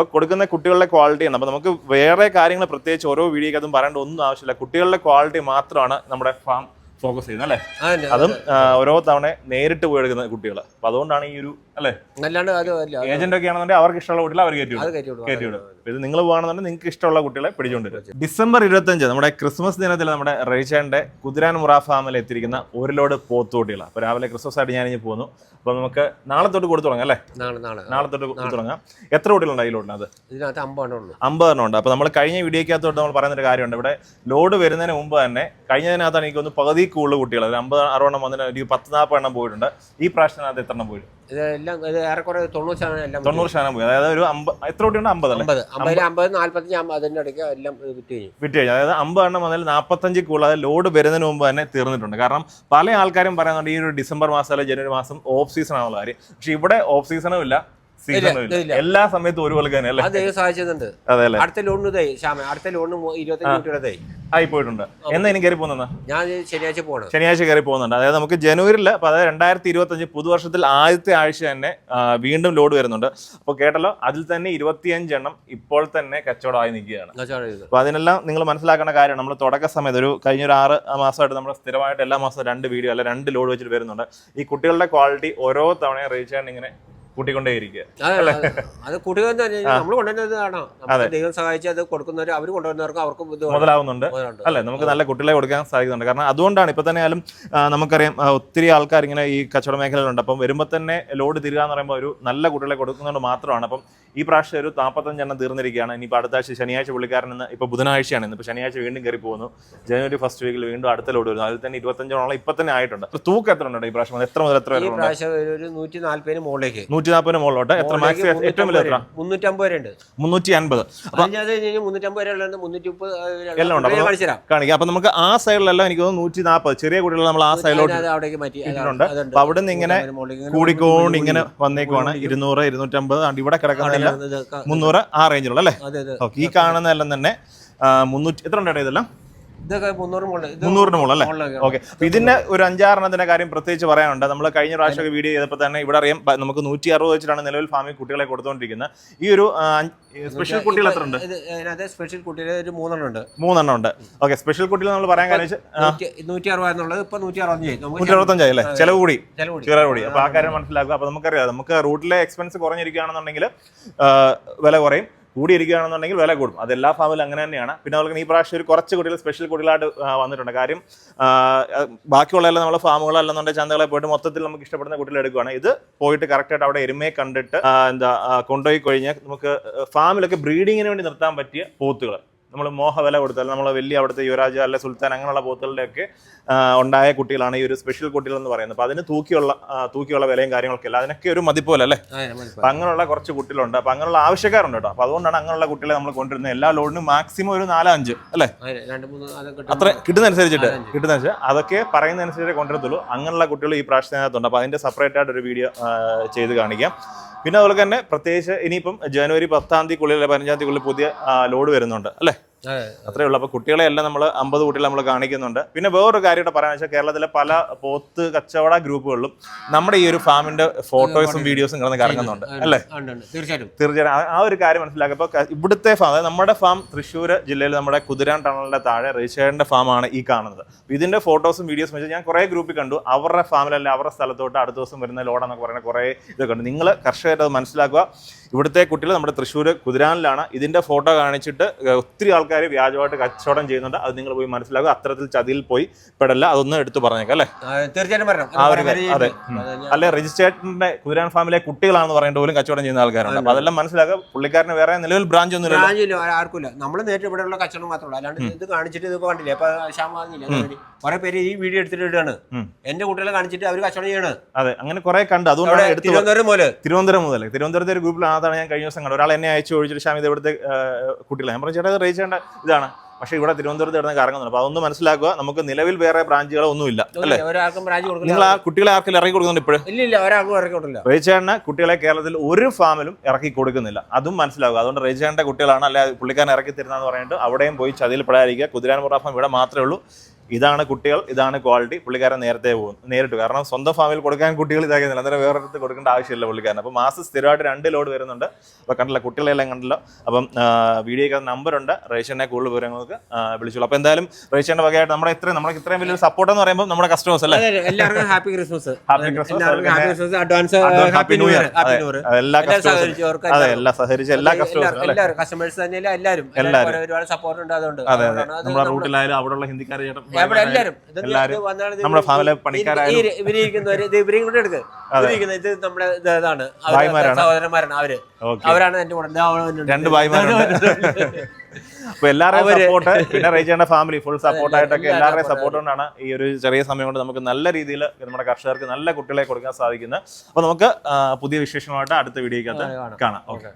അപ്പോൾ കൊടുക്കുന്ന കുട്ടികളുടെ ക്വാളിറ്റി ആണ്. അപ്പോൾ നമുക്ക് വേറെ കാര്യങ്ങൾ പ്രത്യേകിച്ച് ഓരോ വീഡിയോയ്ക്ക് പറയേണ്ട ഒന്നും ആവശ്യമില്ല. കുട്ടികളുടെ ക്വാളിറ്റി മാത്രമാണ് നമ്മുടെ ഫാം ഫോക്കസ് ചെയ്യുന്നത് അല്ലേ അതും ഓരോ തവണ നേരിട്ട് പോയി എടുക്കുന്ന കുട്ടികൾ അപ്പൊ അതുകൊണ്ടാണ് ഈ ഒരു അല്ലേ? ഏജന്റ് ഒക്കെ ആണെന്നുണ്ടെങ്കിൽ അവർക്ക് ഇഷ്ടമുള്ള കുട്ടികളെ അവർ കയറ്റി കയറ്റിവിടും. അത് കയറ്റി വിടും. കയറ്റി വിടും അപ്പോൾ ഇത് നിങ്ങൾ പോകുകയാണെന്നുണ്ടെങ്കിൽ നിങ്ങൾക്ക് ഇഷ്ടമുള്ള കുട്ടികളെ പിടിച്ചുകൊണ്ട് വരും ഡിസംബർ ഇരുപത്തഞ്ച് നമ്മുടെ ക്രിസ്മസ് ദിനത്തിൽ നമ്മുടെ റേഷാന്റെ കുതിരാൻ മുറ ഫാമിൽ എത്തിയിരിക്കുന്ന ഒരു ലോഡ് പോത്തുകുട്ടികൾ അപ്പൊ രാവിലെ ക്രിസ്മസ് ആയിട്ട് ഞാൻ ഇനി പോകുന്നു. അപ്പൊ നമുക്ക് നാളെ തൊട്ട് കൊടുത്തു തുടങ്ങാം അല്ലേ? നാളെ തൊട്ട് കൊടുത്തു തുടങ്ങാം. എത്ര കുട്ടികളുണ്ട് ഈ ലോഡിനകത്ത്? ഇതിനകത്ത് അമ്പതെണ്ണം അമ്പതെണ്ണം ഉണ്ട്. അപ്പൊ നമ്മൾ കഴിഞ്ഞ വീഡിയോക്കകത്തോട്ട് നമ്മൾ പറയുന്നൊരു കാര്യമുണ്ട്. ഇവിടെ ലോഡ് വരുന്നതിന് മുമ്പ് തന്നെ കഴിഞ്ഞതിനകത്താണ് എനിക്ക് ഒന്ന് പകുതി കൂടുതൽ കുട്ടികൾ. ഒരു അമ്പത് അറുപണ്ണം വന്നിട്ട് ഒരു പത്ത് നാൽപ്പത് എണ്ണം പോയിട്ടുണ്ട്. ഈ പ്രാവശ്യം അത് എത്ര എണ്ണം പോയി? ഇതെല്ലാം ഇത് ഏറെക്കുറെ തൊണ്ണൂറ് ശതമാനം എല്ലാം തൊണ്ണൂറ് ശതമാനം പോയി. അതായത് ഒരു അമ്പത് എത്ര കുട്ടിയുണ്ട് അമ്പത് അമ്പതിൽ അമ്പത്. ഇടയ്ക്ക് എല്ലാം വിറ്റ് കഴിഞ്ഞു. വിറ്റ് കഴിഞ്ഞു. അതായത് അമ്പത് എണ്ണം വന്നാൽ നാൽപ്പത്തഞ്ച് കൂടുതൽ അതായത് ലോഡ് വരുന്നതിന് മുമ്പ് തന്നെ തീർന്നിട്ടുണ്ട്. കാരണം പല ആൾക്കാരും പറയുന്നുണ്ട് ഈ ഒരു ഡിസംബർ മാസം അല്ലെങ്കിൽ ജനുവരി മാസം ഓഫ് സീസൺ ആണുള്ള കാര്യം. പക്ഷെ ഇവിടെ ഓഫ് സീസണും ഇല്ല. സീസണും. എല്ലാ സമയത്തും ഒരുപോലെ തന്നെ അല്ലേ? അത് അല്ലേ? അടുത്ത ലോണിന് തൈ ശ്യാമ അടുത്ത ലോണിന് ഇരുപത്തഞ്ച് തൈ ആയി പോയിട്ടുണ്ട് എന്നാ ഇനി കയറി പോകുന്ന ഞാൻ ശനിയാഴ്ച പോകണം ശനിയാഴ്ച കയറി പോകുന്നുണ്ട്. അതായത് നമുക്ക് ജനുവരിയിൽ അപ്പോൾ അതായത് രണ്ടായിരത്തി ഇരുപത്തഞ്ച് പുതുവർഷത്തിൽ ആദ്യത്തെ ആഴ്ച തന്നെ വീണ്ടും ലോഡ് വരുന്നുണ്ട്. അപ്പോൾ കേട്ടല്ലോ അതിൽ തന്നെ ഇരുപത്തിയഞ്ച് എണ്ണം ഇപ്പോൾ തന്നെ കച്ചവടമായി നിൽക്കുകയാണ്. അപ്പൊ അപ്പോൾ അതിനെല്ലാം നിങ്ങൾ മനസ്സിലാക്കേണ്ട കാര്യം നമ്മൾ തുടക്ക സമയത്ത് ഒരു കഴിഞ്ഞ ഒരു ആറ് മാസമായിട്ട് നമ്മൾ സ്ഥിരമായിട്ട് എല്ലാ മാസവും രണ്ട് വീഡിയോ അല്ല രണ്ട് ലോഡ് വെച്ചിട്ട് വരുന്നുണ്ട്. ഈ കുട്ടികളുടെ ക്വാളിറ്റി ഓരോ തവണയും റീച്ച് ചെയ്യാൻ ഇങ്ങനെ കൂട്ടിക്കൊണ്ടേയിരിക്കുക. അത് നമ്മൾ കൊണ്ടുവരുന്നത് കാണാം. നമുക്ക് ദൈവം സഹായിച്ച് അത് കൊടുക്കുന്നവർ അവർ കൊണ്ടുവരുന്നവർക്ക് അവർക്കും ഇത് മുതലാവുന്നുണ്ട്. മുതലുണ്ട്. അല്ലേ? നമുക്ക് നല്ല കുട്ടികളെ കൊടുക്കാൻ സാധിക്കുന്നുണ്ട്. കാരണം അതുകൊണ്ടാണ് ഇപ്പൊ തന്നെ ആയാലും നമുക്കറിയാം ഒത്തിരി ആൾക്കാർ ഇങ്ങനെ ഈ കച്ചവട മേഖലയിലുണ്ട്. അപ്പം വരുമ്പോൾ തന്നെ ലോഡ് തീരുക എന്ന് പറയുമ്പോൾ ഒരു നല്ല കുട്ടികളെ കൊടുക്കുന്നതുകൊണ്ട് മാത്രമാണ്. അപ്പം ഈ പ്രാവശ്യം ഒരു നാൽപ്പത്തഞ്ചെണ്ണം തീർന്നിരിക്കുകയാണ്. ഇനിയിപ്പോൾ അടുത്ത ആഴ്ച ശനിയാഴ്ച പുള്ളിക്കാരൻ ഇന്ന് ഇപ്പോൾ ബുധനാഴ്ചയാണ് ഇന്ന്. ഇപ്പോൾ ശനിയാഴ്ച വീണ്ടും കയറി പോകുന്നു. ജനുവരി ഫസ്റ്റ് വീക്കിൽ വീണ്ടും അടുത്ത ലോഡ് വരുന്നു. അതിൽ തന്നെ ഇരുപത്തഞ്ചോളം ഇപ്പം തന്നെ ആയിട്ടുണ്ട്. തൂക്കം എത്ര ഉണ്ട് ഈ പ്രാവശ്യം എത്ര മുതൽ എത്ര ഒരു- നൂറ്റി നാൽപ്പതിന് മുകളിലേക്ക്. നൂറ്റി നാൽപ്പതിന് മുകളിലോട്ട്. എത്ര മാക്സ് ഏറ്റവും വലിയ എത്ര? മുന്നൂറ്റമ്പത് വരെ ഉണ്ട് മുന്നൂറ്റി അൻപത് അതിനകത്ത് കഴിഞ്ഞ് മുന്നൂറ്റമ്പത് വരെ ഉള്ളത് മുന്നൂറ്റി മുപ്പത് എല്ലാം ഉണ്ട്. കാണിക്കാം. അപ്പം നമുക്ക് ആ സൈഡിലെല്ലാം എനിക്ക് തോന്നുന്നു നൂറ്റി നാൽപ്പത് ചെറിയ കുട്ടികൾ നമ്മൾ ആ സൈഡിലോട്ട്. ഇട്ടിട്ടുണ്ട്. അവിടെ നിന്ന് ഇങ്ങനെ കൂടിക്കോണ്ട് ഇങ്ങനെ വന്നേക്കുവാണ്. ഇരുന്നൂറ് ഇരുന്നൂറ്റമ്പത്. ഇവിടെ കിടക്കുന്നതെല്ലാം ക- മുന്നൂറ് ആ റേഞ്ചിലുള്ള അല്ലേ? അതെ കാണുന്ന എല്ലാം ഈ തന്നെ മുന്നൂറ്റി എത്ര ഉണ്ട് ഇതെല്ലാം? ഇതൊക്കെ മുന്നൂറ് മുന്നൂറിന് മുകളിൽ അല്ലേ. ഓക്കെ. ഇതിന്റെ ഒരു അഞ്ചാറെണ്ണത്തിന്റെ കാര്യം പ്രത്യേകിച്ച് പറയാനുണ്ട്. നമ്മൾ കഴിഞ്ഞ പ്രാവശ്യമൊക്കെ വീഡിയോ ചെയ്തപ്പോൾ തന്നെ ഇവിടെ അറിയാം നമുക്ക് നൂറ്റി അറുപത് വെച്ചിട്ടാണ് നിലവിൽ ഫാമിൽ കുട്ടികളെ കൊടുത്തുകൊണ്ടിരിക്കുന്നത്. ഈ ഒരു സ്പെഷ്യൽ കുട്ടികൾ എത്ര ഉണ്ട് ഇത് അതിനകത്ത് സ്പെഷ്യൽ കുട്ടികളെ ഒരു മൂന്നെണ്ണം ഉണ്ട് മൂന്നെണ്ണം ഉണ്ട് ഓക്കെ സ്പെഷ്യൽ കുട്ടികൾ നമ്മൾ പറയാൻ കാര്യം നൂറ്റി- നൂറ്റി അറുപത് എന്നുള്ളത് ഇപ്പൊ നൂറ്റി അറുപത്തഞ്ച് നൂറ്റി അല്ലേ? ചെലവ് കൂടി. ചെലവ് കൂടി. അപ്പൊ ആ കാര്യം മനസ്സിലാക്കുക. അപ്പൊ നമുക്കറിയാം നമുക്ക് റൂട്ടിലെ എക്സ്പെൻസ് കുറഞ്ഞിരിക്കുകയാണെന്നുണ്ടെങ്കിൽ വില കുറയും. കൂടിയിരിക്കുകയാണെന്നുണ്ടെങ്കിൽ വില കൂടും. അത് എല്ലാ ഫാമിലും അങ്ങനെ തന്നെയാണ്. പിന്നെ തന്നെ ഈ പ്രാവശ്യം ഒരു കുറച്ച് കുട്ടികൾ സ്പെഷ്യൽ കുട്ടികളായിട്ട് വന്നിട്ടുണ്ട്. കാര്യം ബാക്കിയുള്ള എല്ലാം നമ്മൾ ഫാമുകളല്ലെന്നുണ്ടെങ്കിൽ ചന്തകളെ പോയിട്ട് മൊത്തത്തിൽ നമുക്ക് ഇഷ്ടപ്പെടുന്ന കുട്ടികൾ എടുക്കുകയാണ് ഇത് പോയിട്ട് കറക്റ്റായിട്ട് അവിടെ എരുമയെ കണ്ടിട്ട് എന്താ കൊണ്ടുപോയി കഴിഞ്ഞാൽ നമുക്ക് ഫാമിലൊക്കെ ബ്രീഡിങ്ങിന് വേണ്ടി നിർത്താൻ പറ്റിയ പോത്തുകൾ നമ്മൾ മോഹ വില കൊടുത്താൽ നമ്മൾ വലിയ അവിടുത്തെ യുവരാജ അല്ലെ സുൽത്താൻ അങ്ങനെയുള്ള പോത്തുകളുടെയൊക്കെ ഉണ്ടായ കുട്ടികളാണ് ഈ ഒരു സ്പെഷ്യൽ കുട്ടികൾ എന്ന് പറയുന്നത്. അപ്പൊ അതിന് തൂക്കിയുള്ള തൂക്കിയുള്ള വിലയും കാര്യങ്ങളൊക്കെ അല്ല അതിനൊക്കെ ഒരു മതിപ്പോലെ അല്ലേ? അപ്പൊ അപ്പം അങ്ങനെയുള്ള കുറച്ച് കുട്ടികളുണ്ട്. അപ്പം അങ്ങനെയുള്ള ആവശ്യക്കാരുണ്ട് കേട്ടോ. അപ്പോൾ അതുകൊണ്ടാണ് അങ്ങനെയുള്ള കുട്ടികളെ നമ്മൾ കൊണ്ടുവരുന്നത്. എല്ലാ ലോഡിനും മാക്സിമം ഒരു നാലോ അഞ്ച് അല്ലേ? അത്ര കിട്ടും കിട്ടുന്നതനുസരിച്ചിട്ട് നാലഞ്ച്. കിട്ടുന്നതനുസരിച്ച് അതൊക്കെ പറയുന്നതനുസരിച്ച് കൊണ്ടുവരത്തുള്ളൂ. അങ്ങനെയുള്ള കുട്ടികൾ ഈ പ്രാവശ്യത്തിനകത്തുണ്ട്. അപ്പോൾ അതിന്റെ സെപ്പറേറ്റ് ആയിട്ട് ഒരു വീഡിയോ ചെയ്ത് കാണിക്കാം. പിന്നെ അതുപോലെ തന്നെ പ്രത്യേകിച്ച് ഇനിയിപ്പം ജനുവരി പത്താം തീയതിക്കുള്ളിൽ അല്ലെങ്കിൽ പതിനഞ്ചാം തീയതിക്കുള്ളിൽ പുതിയ ലോഡ് വരുന്നുണ്ട് അല്ലേ. അത്രേ ഉള്ളൂ. അപ്പോൾ കുട്ടികളെ എല്ലാം നമ്മൾ അമ്പത് കുട്ടികളെ നമ്മൾ കാണിക്കുന്നുണ്ട്. പിന്നെ വേറൊരു കാര്യം കൂടെ പറയാന്ന് വെച്ചാൽ കേരളത്തിലെ പല പോത്ത് കച്ചവട ഗ്രൂപ്പുകളിലും നമ്മുടെ ഈ ഒരു ഫാമിന്റെ ഫോട്ടോസും വീഡിയോസും കിടന്ന് കറങ്ങുന്നുണ്ട്. അല്ലേ? തീർച്ചയായിട്ടും. തീർച്ചയായിട്ടും. തീർച്ചയായും ആ- ഒരു കാര്യം മനസ്സിലാക്കുക. ഇപ്പോൾ ഇവിടുത്തെ ഫാം അതായത് നമ്മുടെ ഫാം തൃശ്ശൂർ ജില്ലയിൽ നമ്മുടെ കുതിരാൻ ടണലിന്റെ താഴെ റീച്ചേറിന്റെ ഫാമാണ് ഈ കാണുന്നത്. ഇതിന്റെ ഫോട്ടോസും വീഡിയോസും വെച്ചാൽ ഞാൻ കുറേ ഗ്രൂപ്പിൽ കണ്ടു. അവരുടെ ഫാമിലല്ല അവരുടെ സ്ഥലത്തോട്ട് അടുത്ത ദിവസം വരുന്ന ലോഡെന്നൊക്കെ പറയുന്ന കുറേ ഇതൊക്കെ കണ്ടു നിങ്ങൾ കർഷകരത് മനസ്സിലാക്കുക. ഇവിടുത്തെ കുട്ടികൾ നമ്മുടെ തൃശ്ശൂർ കുതിരാനിലാണ്. ഇതിന്റെ ഫോട്ടോ കാണിച്ചിട്ട് ഒത്തിരി ആൾക്കാർ വ്യാജമായിട്ട് കച്ചവടം ചെയ്യുന്നുണ്ട്. അത് നിങ്ങൾ പോയി മനസ്സിലാക്കുക. അത്തരത്തിൽ ചതിയിൽ പോയി പെടല്ല. അതൊന്നും എടുത്തു പറഞ്ഞേക്കാം അല്ലേ? തീർച്ചയായിട്ടും അത്. അല്ലെ രജിസ്ട്രേഷന്റെ കുതിരാൻ ഫാമിലെ കുട്ടികളാണെന്ന് പറയേണ്ട പോലും കച്ചവടം ചെയ്യുന്ന ആൾക്കാരുണ്ട്. അപ്പൊ അതെല്ലാം മനസ്സിലാക്കുക. പുള്ളിക്കാരന് വേറെ നിലവിൽ ബ്രാഞ്ച് ഒന്നും ഇല്ല. ആർക്കില്ല ആർക്കും നമ്മൾ നേരിട്ട് ഇവിടെയുള്ള കച്ചവടം മാത്രമേ ഉള്ളൂ. അല്ലാണ്ട് ഇത് കാണിച്ചിട്ട് ഇത് കണ്ടില്ലേ? അപ്പൊ ശ്യാം വാങ്ങില്ല കുറെ പേര് ഈ വീഡിയോ എടുത്തിട്ട് ഇടുകയാണ്. എന്റെ കുട്ടികളെ കാണിച്ചിട്ട് അവർ കച്ചവടം ചെയ്യണം. അതെ. അങ്ങനെ കുറെ കണ്ട്. അതുകൊണ്ടാണ് തിരുവനന്തപുരം മുതൽ തിരുവനന്തപുരം മുതൽ തിരുവനന്തപുരത്തെ ഒരു ഗ്രൂപ്പിൽ അതാണ് ഞാൻ കഴിഞ്ഞ ദിവസം കണ്ടത്. ഒരാൾ എന്നെ അയച്ചു ഒഴിച്ചിട്ട് ഷാമി ഇത് ഇവിടുത്തെ കുട്ടികളെ. ഞാൻ പറഞ്ഞു ചേട്ടാ ഇത് റേസ് ചെയ്യേണ്ട ഇതാണ്. പക്ഷേ ഇവിടെ തിരുവനന്തപുരത്ത് കിടന്ന് കറങ്ങുന്നുണ്ട്. അപ്പോൾ അതൊന്ന് മനസ്സിലാക്കുക നമുക്ക് നിലവിൽ വേറെ ബ്രാഞ്ചുകളോ ഒന്നുമില്ല അല്ലേ? നിങ്ങൾ ആ കുട്ടികളെ ആർക്കും ഇറക്കി കൊടുക്കുന്നുണ്ട് ഇപ്പോഴും? ഇല്ല ഇല്ല ഒരാൾക്കും ഇറക്കി കൊടുക്കില്ല റേച്ചേണ്ണ കുട്ടികളെ കേരളത്തിൽ ഒരു ഫാമിലും ഇറക്കി കൊടുക്കുന്നില്ല. അതും മനസ്സിലാക്കുക. അതുകൊണ്ട് റേച്ചേണ്ട കുട്ടികളാണ് അല്ലെ പുള്ളിക്കാരൻ ഇറക്കി തരുന്നതെന്ന് പറഞ്ഞിട്ട് അവിടെയും പോയി ചതിയിൽ പെടാതിരിക്കുക കുതിരാൻ ഫാം ഇവിടെ മാത്രമേ ഉള്ളൂ. ഇതാണ് കുട്ടികൾ ഇതാണ് ക്വാളിറ്റി പുള്ളിക്കാരൻ നേരത്തെ പോകും നേരിട്ട്. കാരണം സ്വന്തം ഫാമിൽ കൊടുക്കാൻ കുട്ടികൾ ഇതാക്കുന്നില്ല അന്നേരം വേറെ അടുത്ത് കൊടുക്കേണ്ട ആവശ്യമില്ല പുള്ളിക്കാരൻ അപ്പോൾ മാസം സ്ഥിരമായിട്ട് രണ്ട് ലോഡ് വരുന്നുണ്ട്. അപ്പോൾ കണ്ടില്ല കുട്ടികളെല്ലാം കണ്ടല്ലോ അപ്പം വീഡിയോയ്ക്ക് നമ്പർ ഉണ്ട്. റേഷനെ കൂടുതൽ വിവരങ്ങൾക്ക് വിളിച്ചോളൂ. അപ്പോൾ എന്തായാലും റേഷന്റെ വകയായിട്ട് നമ്മുടെ ഇത്രയും നമ്മുടെ ഇത്രയും വലിയൊരു സപ്പോർട്ട് എന്ന് പറയുമ്പോൾ നമ്മുടെ കസ്റ്റമേഴ്സ് അല്ലേ? അതെ, എല്ലാവർക്കും happy Christmas happy Christmas advance happy new year എല്ലാ സഹകരിച്ചവർക്ക് അതെ എല്ലാ സഹകരിച്ച എല്ലാ കസ്റ്റമേഴ്സും അല്ലേ? എല്ലാവരും കസ്റ്റമേഴ്സ് തന്നെയല്ല എല്ലാവരും. എല്ലാവരും. ഒരുപാട് സപ്പോർട്ട് ഉണ്ട് അതുകൊണ്ട്. അതെ നമ്മുടെ റൂട്ടിലായാലും അവിടെയുള്ള ഹിന്ദിക്കാരെ ചേട്ടൻ ഇവിടെ എല്ലാവരും നമ്മുടെ ഈ- ഫാമിലെ ഈ- ഇവരിരിക്കുന്നവര് ഇത് ഇവരെയും കൂടെ ഇത് നമ്മുടെ ഇതാണ്. അവർ സഹോദരന്മാരാണ്. അവർ. അവരാണ് എന്റെ കൂടെ. രണ്ട് അപ്പൊ എല്ലാവരുടെയും സപ്പോർട്ട് പിന്നെ റേജയുടെ ഫാമിലി ഫുൾ സപ്പോർട്ട് ആയിട്ടൊക്കെ എല്ലാവരും എല്ലാവരുടെയും സപ്പോർട്ട് കൊണ്ടാണ് ഈ ഒരു ചെറിയ സമയം കൊണ്ട് നമുക്ക് നല്ല രീതിയിൽ നമ്മുടെ കർഷകർക്ക് നല്ല കുട്ടികളെ കൊടുക്കാൻ സാധിക്കുന്നത്. അപ്പൊ നമുക്ക് പുതിയ വിശേഷമായിട്ട് അടുത്ത വീഡിയോക്കകത്ത്. കാണാം. ഓക്കെ.